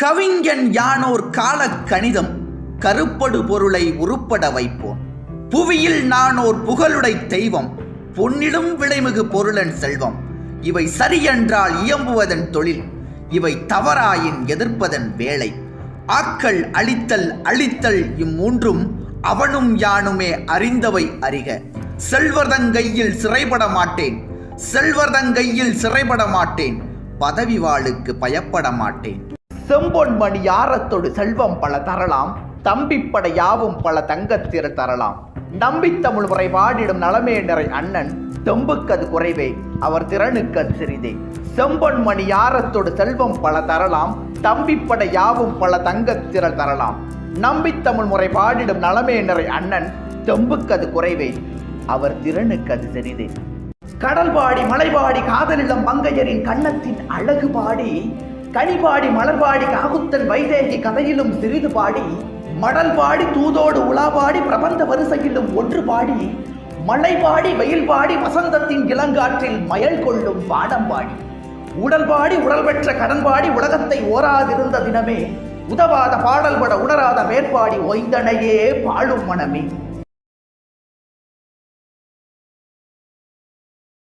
கவிஞன் யானோர் கால கணிதம் கருப்படு பொருளை உருப்பட வைப்போன். புவியில் நானோர் புகழுடை தெய்வம் பொன்னிடும் விளைமிகு பொருளன் செல்வம். இவை சரியென்றால் இயம்புவதன் தொழில் இவை தவறாயின் எதிர்ப்பதன் வேலை. ஆக்கள் அழித்தல் அழித்தல் இம்மூன்றும் அவனும் யானுமே அறிந்தவை அறிக. செல்வர்தங்கையில் சிறைபட மாட்டேன் செல்வர்தங்கையில் சிறைபட மாட்டேன் பதவி வாளுக்கு பயப்பட மாட்டேன். செம்பொன்மணி யாரத்தொடு செல்வம் பல தரலாம் தம்பிப்பட யாவும் பல தங்கத்திற தரலாம். நம்பித்தமிழ் முறை பாடிடும் நலமே நிறை அண்ணன் தெம்புக்கது குறைவே அவர் திறனுக்கது சிறிதே. செம்பொன்மணி யாரத்தோடு செல்வம் பல தரலாம் தம்பிப்பட யாவும் பல தங்கத்திரள் தரலாம். நம்பித்தமிழ் முறை பாடிடும் நலமே நிறை அண்ணன் தெம்புக்கது குறைவே அவர் திறனுக்கது சிறிதே. கடல் பாடி மலைபாடி காதலிடம் மங்கையரின் கன்னத்தின் அழகு பாடி கனிபாடி மலர்பாடி காகுத்தன் வைதேகி கதையிலும் சிறிது பாடி மடல் பாடி தூதோடு உலாபாடி பிரபந்த வரிசையிலும் ஒன்று பாடி மழை பாடி வெயில் பாடி வசந்தத்தின் இளங்காற்றில் மயல் கொள்ளும் பாடம் பாடி. உடல் பாடி உடல் பெற்ற கடன் பாடி உலகத்தை ஓராதிருந்த தினமே உதவாத பாடல் பட உணராத மேற்பாடி ஒய்ந்தனையே பாழும் மனமே.